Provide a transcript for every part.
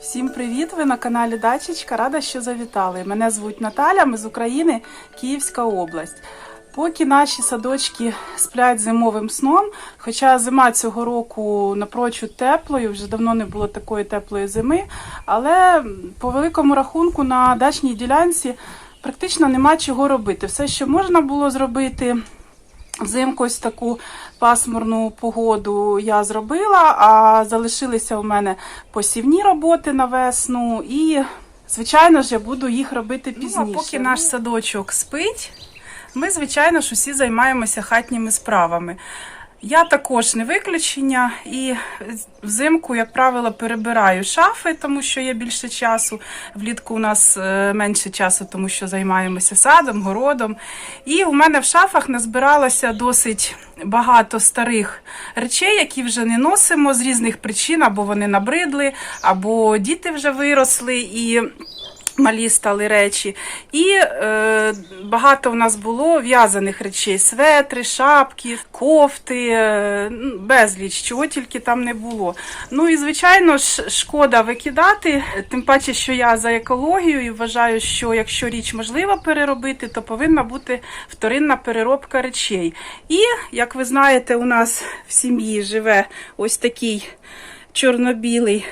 Всім привіт! Ви на каналі Дачечка. Рада, що завітали. Мене звуть Наталя, ми з України, Київська область. Поки наші садочки сплять зимовим сном, хоча зима цього року напрочуд теплою, вже давно не було такої теплої зими, але по великому рахунку на дачній ділянці практично нема чого робити. Все, що можна було зробити, Взимку ось таку пасмурну погоду я зробила, а залишилися у мене посівні роботи на весну, і, звичайно ж, я буду їх робити пізніше. Ну, а поки наш садочок спить, ми, звичайно ж, усі займаємося хатніми справами. Я також не виключення, і взимку, як правило, перебираю шафи, тому що є більше часу. Влітку у нас е, менше часу, тому що займаємося садом, городом. І у мене в шафах назбиралося досить багато старих речей, які вже не носимо з різних причин, або вони набридли, або діти вже виросли і. Малі стали речі. І е, багато в нас було в'язаних речей: светри, шапки, кофти, е, ну, безліч, чого тільки там не було. Ну і звичайно ж, шкода викидати, тим паче, що я за екологію і вважаю, що якщо річ можливо переробити, то повинна бути вторинна переробка речей. І як ви знаєте, у нас в сім'ї живе ось такий чорно-білий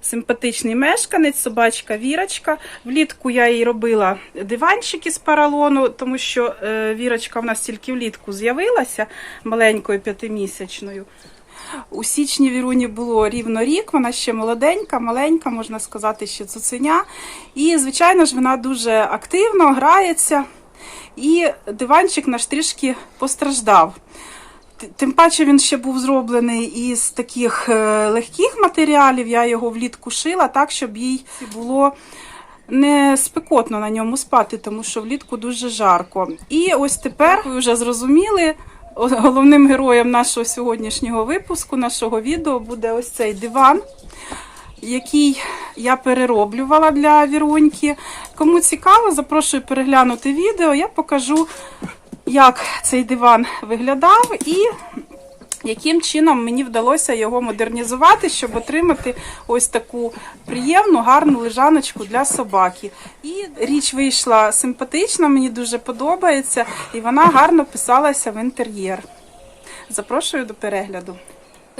симпатичний мешканець, собачка Вірочка. Влітку я їй робила диванчики з паралону, тому що е, Вірочка в нас тільки влітку з'явилася маленькою п'ятимісячною. У січні Віруні було рівно рік, вона ще молоденька, маленька, можна сказати, ще цуценя. І, звичайно ж, вона дуже активно грається. І диванчик наш трішки постраждав. Тим паче він ще був зроблений із таких е, легких матеріалів. Я його влітку шила так, щоб їй було не спекотно на ньому спати, тому що влітку дуже жарко. І ось тепер ви вже зрозуміли. Головним героєм нашого сьогоднішнього випуску, нашого відео, буде ось цей диван, який я перероблювала для віруньки. Кому цікаво, запрошую переглянути відео. Я покажу як цей диван виглядав і яким чином мені вдалося його модернізувати, щоб отримати ось таку приємну, гарну лежаночку для собаки. І річ вийшла симпатична, мені дуже подобається, і вона гарно писалася в інтер'єр. Запрошую до перегляду.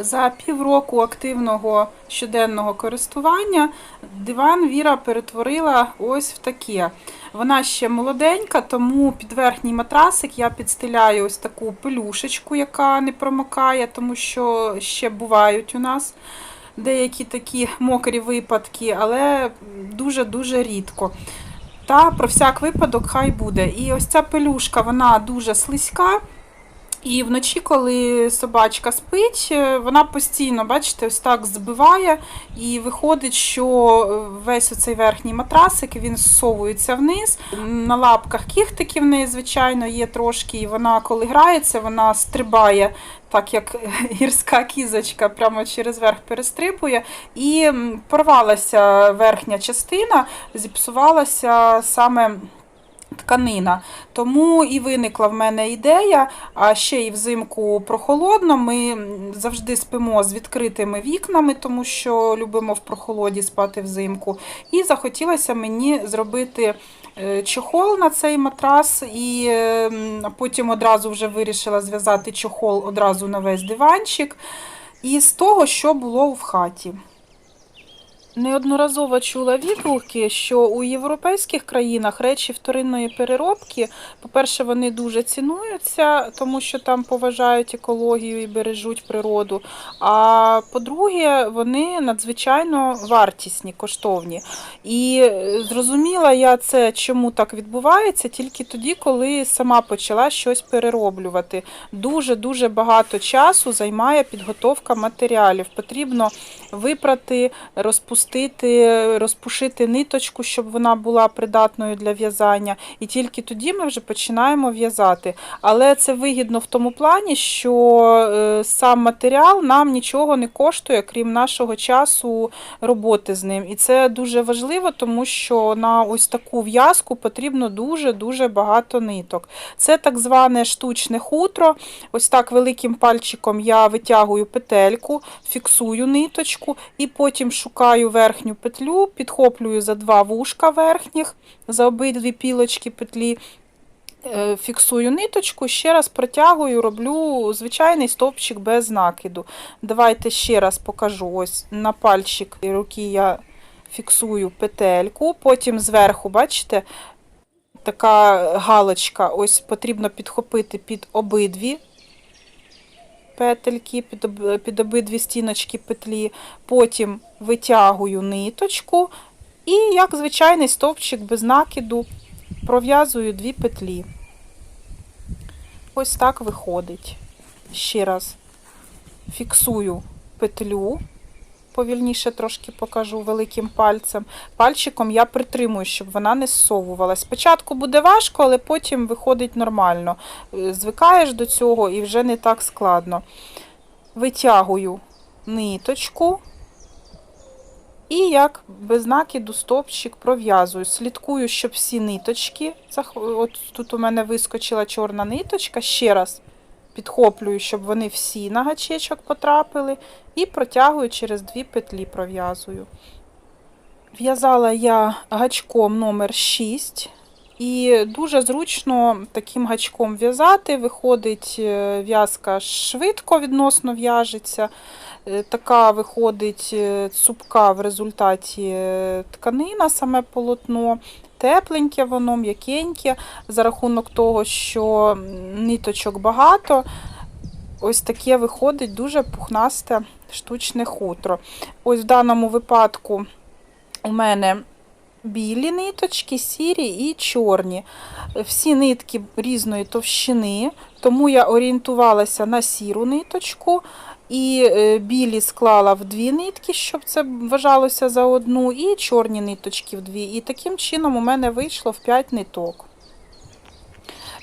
За півроку активного щоденного користування диван Віра перетворила ось в таке. Вона ще молоденька, тому під верхній матрасик я підстеляю ось таку пелюшечку, яка не промокає, тому що ще бувають у нас деякі такі мокрі випадки, але дуже-дуже рідко. Та про всяк випадок хай буде. І ось ця пелюшка, вона дуже слизька. І вночі, коли собачка спить, е, вона постійно, бачите, ось так збиває, і виходить, що весь оцей верхній матрасик він зсовується вниз. На лапках кіхтики в неї, звичайно, є трошки, і вона, коли грається, вона стрибає, так як гірська кізочка, прямо через верх перестрибує. І порвалася верхня частина, зіпсувалася саме тканина. Тому і виникла в мене ідея, а ще й взимку прохолодно. Ми завжди спимо з відкритими вікнами, тому що любимо в прохолоді спати взимку. І захотілося мені зробити е, чохол на цей матрас, і потім одразу вже вирішила зв'язати чохол одразу на весь диванчик. І з того, що було в хаті. Неодноразово чула відгуки, що у європейських країнах речі вторинної переробки, по-перше, вони дуже цінуються, тому що там поважають екологію і бережуть природу. А по-друге, вони надзвичайно вартісні, коштовні. І зрозуміла я це, чому так відбувається, тільки тоді, коли сама почала щось перероблювати. Дуже-дуже багато часу займає підготовка матеріалів. Потрібно випрати, розпустити розпустити, розпушити ниточку, щоб вона була придатною для в'язання. І тільки тоді ми вже починаємо в'язати. Але це вигідно в тому плані, що е, сам матеріал нам нічого не коштує, крім нашого часу роботи з ним. І це дуже важливо, тому що на ось таку в'язку потрібно дуже-дуже багато ниток. Це так зване штучне хутро. Ось так великим пальчиком я витягую петельку, фіксую ниточку і потім шукаю верхню петлю, підхоплюю за два вушка верхніх, за обидві пілочки петлі, е, фіксую ниточку, ще раз протягую, роблю звичайний стовпчик без накиду. Давайте ще раз покажу. Ось на пальчик руки я фіксую петельку, потім зверху, бачите, така галочка, ось потрібно підхопити під обидві петельки, під, обидві стіночки петлі, потім витягую ниточку і, як звичайний стовпчик без накиду, пров'язую дві петлі. Ось так виходить. Ще раз фіксую петлю, повільніше трошки покажу великим пальцем. Пальчиком я притримую, щоб вона не зсовувалась. Спочатку буде важко, але потім виходить нормально. Е, Звикаєш до цього і вже не так складно. Витягую ниточку. І як без накиду стовпчик пров'язую. Слідкую, щоб всі ниточки, от тут у мене вискочила чорна ниточка, ще раз підхоплюю, щоб вони всі на гачечок потрапили, і протягую через дві петлі пров'язую. В'язала я гачком номер 6. І дуже зручно таким гачком в'язати. Виходить е, в'язка швидко відносно в'яжеться. Е, Така виходить е, цупка в результаті тканина, саме полотно. Тепленьке воно, м'якеньке, за рахунок того, що ниточок багато. Ось таке виходить дуже пухнасте штучне хутро. Ось в даному випадку у мене білі ниточки, сірі і чорні. Всі нитки різної товщини, тому я орієнтувалася на сіру ниточку. І е, білі склала в дві нитки, щоб це вважалося за одну, і чорні ниточки в дві. І таким чином у мене вийшло в 5 ниток.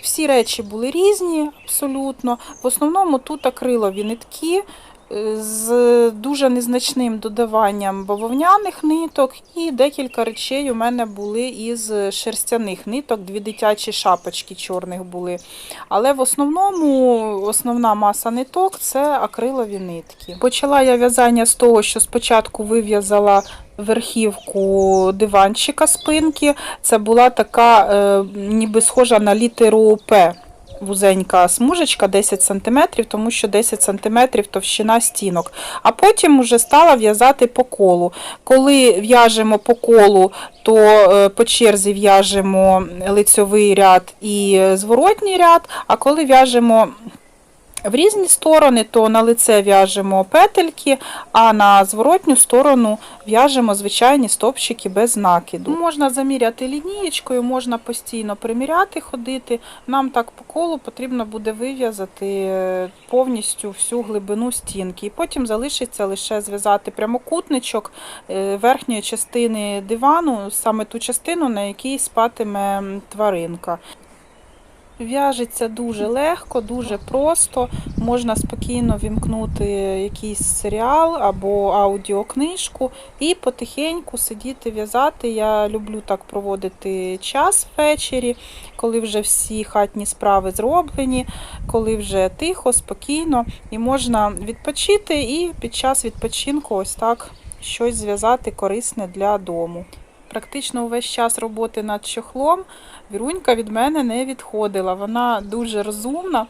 Всі речі були різні абсолютно. В основному тут акрилові нитки з дуже незначним додаванням бавовняних ниток, і декілька речей у мене були із шерстяних ниток, дві дитячі шапочки чорних були. Але в основному основна маса ниток це акрилові нитки. Почала я в'язання з того, що спочатку вив'язала верхівку диванчика спинки. Це була така, е, ніби схожа на літеру П. Вузенька смужечка 10 см, тому що 10 см товщина стінок. А потім вже стала в'язати по колу. Коли в'яжемо по колу, то е, по черзі в'яжемо лицьовий ряд і зворотній ряд, а коли в'яжемо в різні сторони, то на лице в'яжемо петельки, а на зворотню сторону в'яжемо звичайні стовпчики без накиду. Можна заміряти лінієчкою, можна постійно приміряти, ходити. Нам так по колу потрібно буде вив'язати е, повністю всю глибину стінки. І потім залишиться лише зв'язати прямокутничок е, верхньої частини дивану, саме ту частину, на якій спатиме тваринка. В'яжеться дуже легко, дуже просто. Можна спокійно вімкнути якийсь серіал або аудіокнижку і потихеньку сидіти в'язати. Я люблю так проводити час ввечері, коли вже всі хатні справи зроблені, коли вже тихо, спокійно, і можна відпочити і під час відпочинку ось так щось зв'язати корисне для дому. Практично увесь час роботи над чохлом Вірунька від мене не відходила. Вона дуже розумна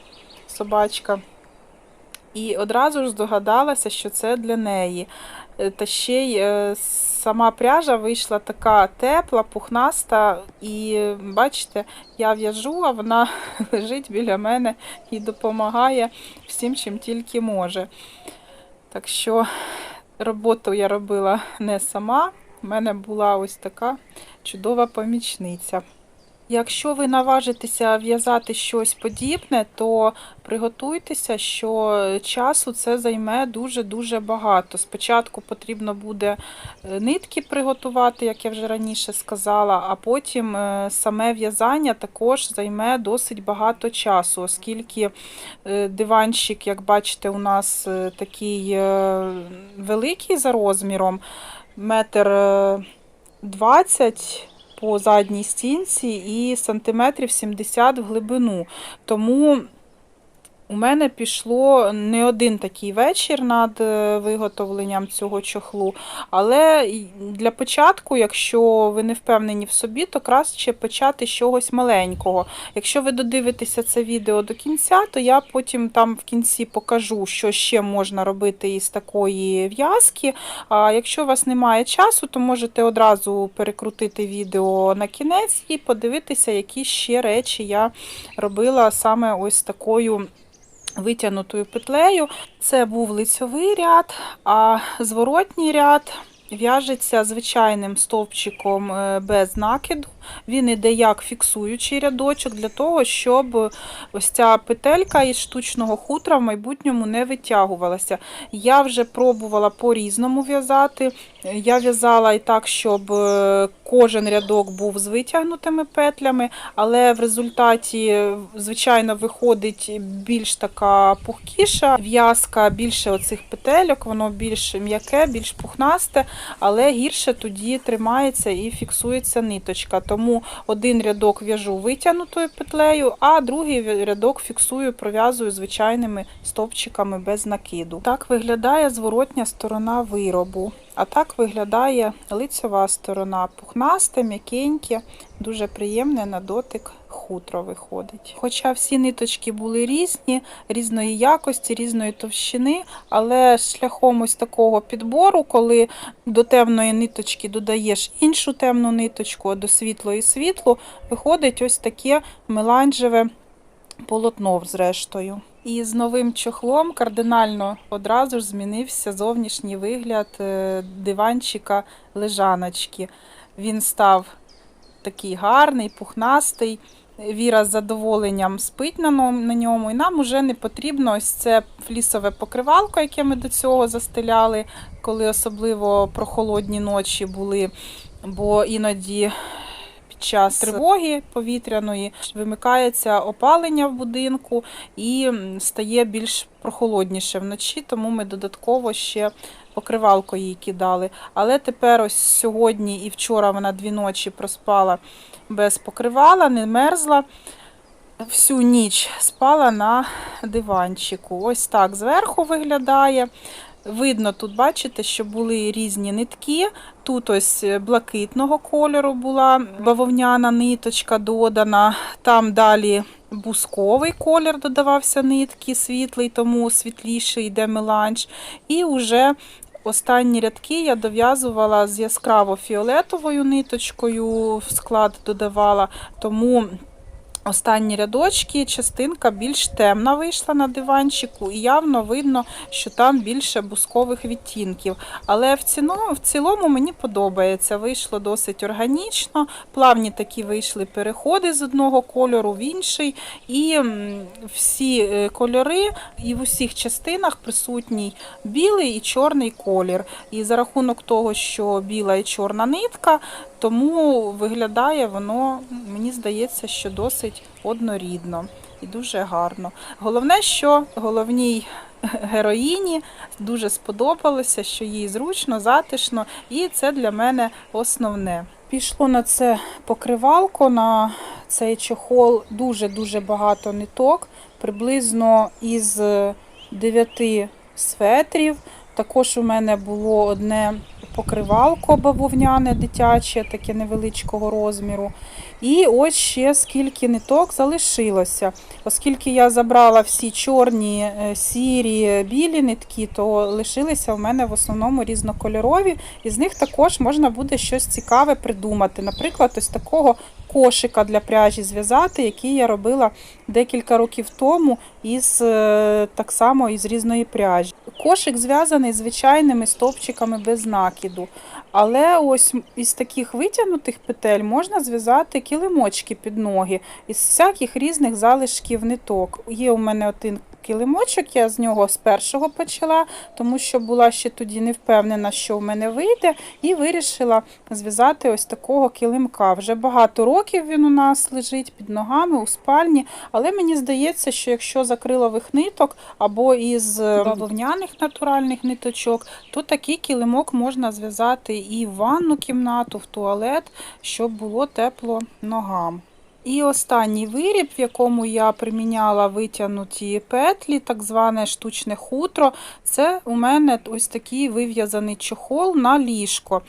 собачка. І одразу ж здогадалася, що це для неї. Е, Та ще й е, сама пряжа вийшла така тепла, пухнаста. І бачите, я в'яжу, а вона лежить біля мене і допомагає всім, чим тільки може. Так що роботу я робила не сама. У мене була ось така чудова помічниця. Якщо ви наважитеся в'язати щось подібне, то приготуйтеся, що часу це займе дуже-дуже багато. Спочатку потрібно буде е, нитки приготувати, як я вже раніше сказала, а потім е, саме в'язання також займе досить багато часу, оскільки е, диванчик, як бачите, у нас такий великий за розміром, метр е, двадцять по задній стінці і сантиметрів 70 в глибину. Тому У мене пішло не один такий вечір над е, виготовленням цього чохлу, але для початку, якщо ви не впевнені в собі, то краще почати з чогось маленького. Якщо ви додивитеся це відео до кінця, то я потім там в кінці покажу, що ще можна робити із такої в'язки. А якщо у вас немає часу, то можете одразу перекрутити відео на кінець і подивитися, які ще речі я робила саме ось такою витягнутою петлею. Це був лицьовий ряд, а зворотній ряд в'яжеться звичайним стовпчиком е, без накиду. Він іде як фіксуючий рядочок для того, щоб ось ця петелька із штучного хутра в майбутньому не витягувалася. Я вже пробувала по-різному в'язати. Я в'язала і так, щоб е, кожен рядок був з витягнутими петлями, але в результаті, звичайно, виходить більш така пухкіша в'язка, більше оцих петельок, воно більш м'яке, більш пухнасте, але гірше тоді тримається і фіксується ниточка. Тому один рядок в'яжу витягнутою петлею, а другий рядок фіксую, пров'язую звичайними стовпчиками без накиду. Так виглядає зворотня сторона виробу. А так виглядає лицьова сторона. Пухнасте, м'якеньке, дуже приємне на дотик хутро виходить. Хоча всі ниточки були різні, різної якості, різної товщини, але шляхом ось такого підбору, коли до темної ниточки додаєш іншу темну ниточку, а до світлої світлу, виходить ось таке меланжеве полотно зрештою. І з новим чохлом кардинально одразу ж змінився зовнішній вигляд е, диванчика лежаночки. Він став такий гарний, пухнастий. Віра з задоволенням спить на на ньому, і нам уже не потрібно ось це флісове покривалко, яке ми до цього застеляли, коли особливо прохолодні ночі були, бо іноді під час тривоги повітряної вимикається опалення в будинку і стає більш прохолодніше вночі, тому ми додатково ще покривалко їй кидали. Але тепер ось сьогодні і вчора вона дві ночі проспала без покривала, не мерзла. Всю ніч спала на диванчику. Ось так зверху виглядає. Видно, тут бачите, що були різні нитки. Тут ось блакитного кольору була бавовняна ниточка додана. Там далі бусковий колір додавався нитки, світлий, тому світліший йде меланж. І вже останні рядки я дов'язувала з яскраво фіолетовою ниточкою, в склад додавала, тому Останні рядочки, частинка більш темна вийшла на диванчику, і явно видно, що там більше бускових відтінків. Але в цілому, в цілому мені подобається. Вийшло досить органічно. Плавні такі вийшли переходи з одного кольору в інший. І всі е, кольори, і в усіх частинах присутній білий і чорний колір. І за рахунок того, що біла і чорна нитка, тому виглядає воно, мені здається, що досить однорідно і дуже гарно. Головне, що головній героїні дуже сподобалося, що їй зручно, затишно, і це для мене основне. Пішло на це покривалко, на цей чохол дуже-дуже багато ниток, приблизно із 9 светрів. Також у мене було одне покривалко бавовняне дитяче, таке невеличкого розміру. І ось ще скільки ниток залишилося. Оскільки я забрала всі чорні, е, сірі, білі нитки, то лишилися в мене в основному різнокольорові, і з них також можна буде щось цікаве придумати. Наприклад, ось такого кошика для пряжі зв'язати, який я робила декілька років тому із е, так само із різної пряжі. Кошик зв'язаний звичайними стовпчиками без накиду. Але ось із таких витягнутих петель можна зв'язати килимочки під ноги із всяких різних залишків ниток. Є у мене один килимочок, я з нього з першого почала, тому що була ще тоді не впевнена, що в мене вийде, і вирішила зв'язати ось такого килимка. Вже багато років він у нас лежить під ногами у спальні, але мені здається, що якщо з акрилових ниток або із бавовняних натуральних ниточок, то такий килимок можна зв'язати і в ванну кімнату, в туалет, щоб було тепло ногам. І останній виріб, в якому я приміняла витягнуті петлі, так зване штучне хутро, це у мене ось такий вив'язаний чохол на ліжко.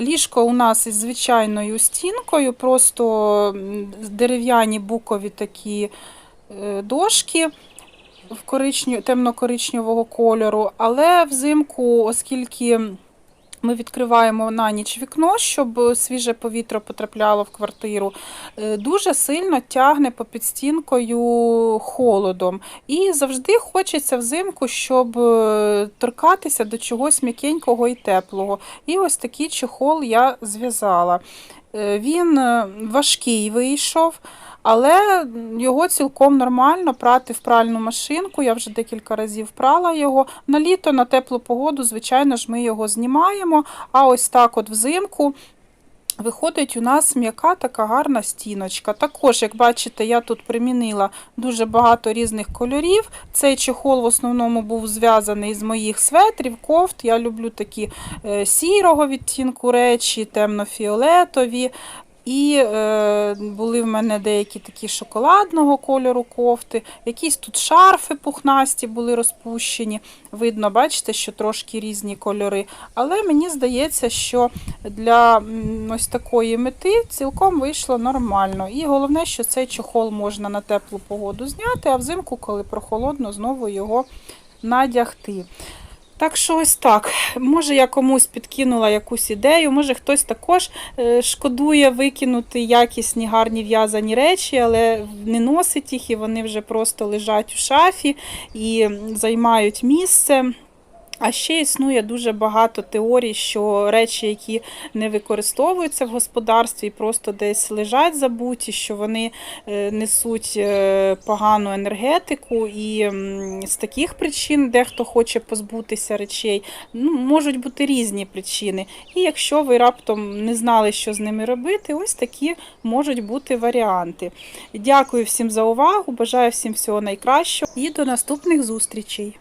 Ліжко у нас із звичайною стінкою, просто дерев'яні букові такі е, дошки темно-коричневого кольору, але взимку, оскільки ми відкриваємо на ніч вікно, щоб свіже повітря потрапляло в квартиру. е, Дуже сильно тягне по підстінкою холодом. І завжди хочеться взимку, щоб е, торкатися до чогось м'якенького і теплого. І ось такий чохол я зв'язала. Е, Він важкий вийшов. Але його цілком нормально прати в пральну машинку. Я вже декілька разів прала його. На літо, на теплу погоду, звичайно ж, ми його знімаємо. А ось так, от взимку. Виходить у нас м'яка така гарна стіночка. Також, як бачите, я тут примінила дуже багато різних кольорів. Цей чехол в основному був зв'язаний з моїх светрів, кофт. Я люблю такі е, сірого відтінку речі, темно-фіолетові. І е, були в мене деякі такі шоколадного кольору кофти, якісь тут шарфи пухнасті були розпущені. Видно, бачите, що трошки різні кольори. Але мені здається, що для ось такої мети цілком вийшло нормально. І головне, що цей чохол можна на теплу погоду зняти, а взимку, коли прохолодно, знову його надягти. Так що ось так. Може, я комусь підкинула якусь ідею, може хтось також е, шкодує викинути якісні гарні в'язані речі, але не носить їх, і вони вже просто лежать у шафі і займають місце. А ще існує дуже багато теорій, що речі, які не використовуються в господарстві, просто десь лежать забуті, що вони е, несуть е, погану енергетику, і з таких причин дехто хоче позбутися речей. Ну, можуть бути різні причини. І якщо ви раптом не знали, що з ними робити, ось такі можуть бути варіанти. Дякую всім за увагу, бажаю всім всього найкращого і до наступних зустрічей.